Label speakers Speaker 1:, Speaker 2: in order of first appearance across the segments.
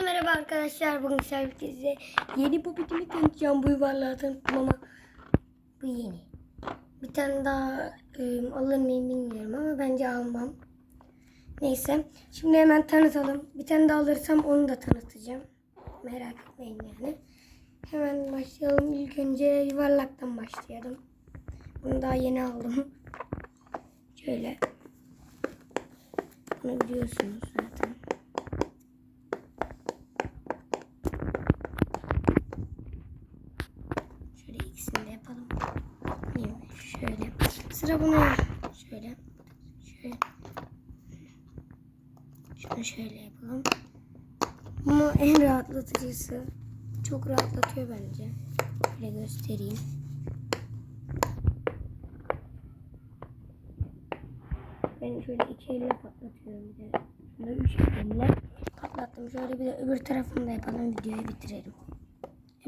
Speaker 1: Herkese merhaba arkadaşlar. Bugün size yeni popitimi tanıtacağım. Bu yuvarlağı tanıttım ama bu yeni. Bir tane daha e, alır mıyım bilmiyorum ama bence almam. Neyse. Şimdi hemen tanıtalım. Bir tane daha alırsam onu da tanıtacağım. Merak etmeyin yani. Hemen başlayalım. İlk önce yuvarlaktan başlayalım. Bunu daha yeni aldım. Şöyle. Bunu biliyorsunuz zaten. Şöyle mi? Şöyle. Sıra buna. Şöyle. Şöyle. Şunu şöyle yapalım. Ama en rahatlatıcısı. Çok rahatlatıyor bence. Şöyle göstereyim. Ben şöyle iki elle patlatıyorum bir de. Şöyle üç elle patlattım. Şöyle bir de öbür tarafını da yapalım. Videoyu bitirelim.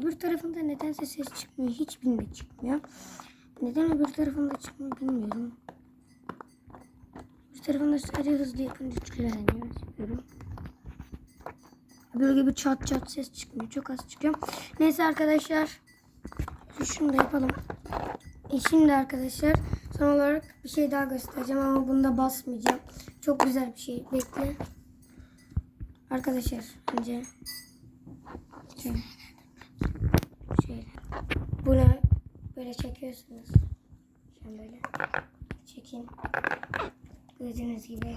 Speaker 1: Öbür tarafında nedense ses çıkmıyor. Hiçbirinde çıkmıyor. Neden öbür tarafında çıkmıyor bilmiyorum. Öbür tarafında sadece hızlı yapınca çıkıyor. Yapıyorum. Böyle gibi çat çat ses çıkmıyor. Çok az çıkıyor. Neyse arkadaşlar. Şunu da yapalım. E şimdi arkadaşlar son olarak bir şey daha göstereceğim ama bunda basmayacağım. Çok güzel bir şey. Bekle. Arkadaşlar önce. Şöyle. Bunu böyle çekiyorsunuz. Şöyle böyle. Çekin. Gördüğünüz gibi.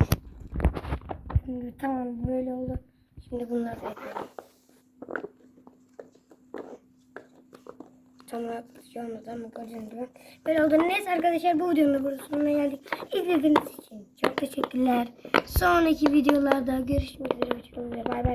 Speaker 1: Şimdi tamam böyle oldu. Şimdi bunları da yapıyorum. Tam rahatlatıcı olmadı ama gördüğünüz. Böyle oldu. Neyse arkadaşlar bu videonun da burada sonuna geldik. İzlediğiniz için çok teşekkürler. Sonraki videolarda görüşmek üzere. Bay bay.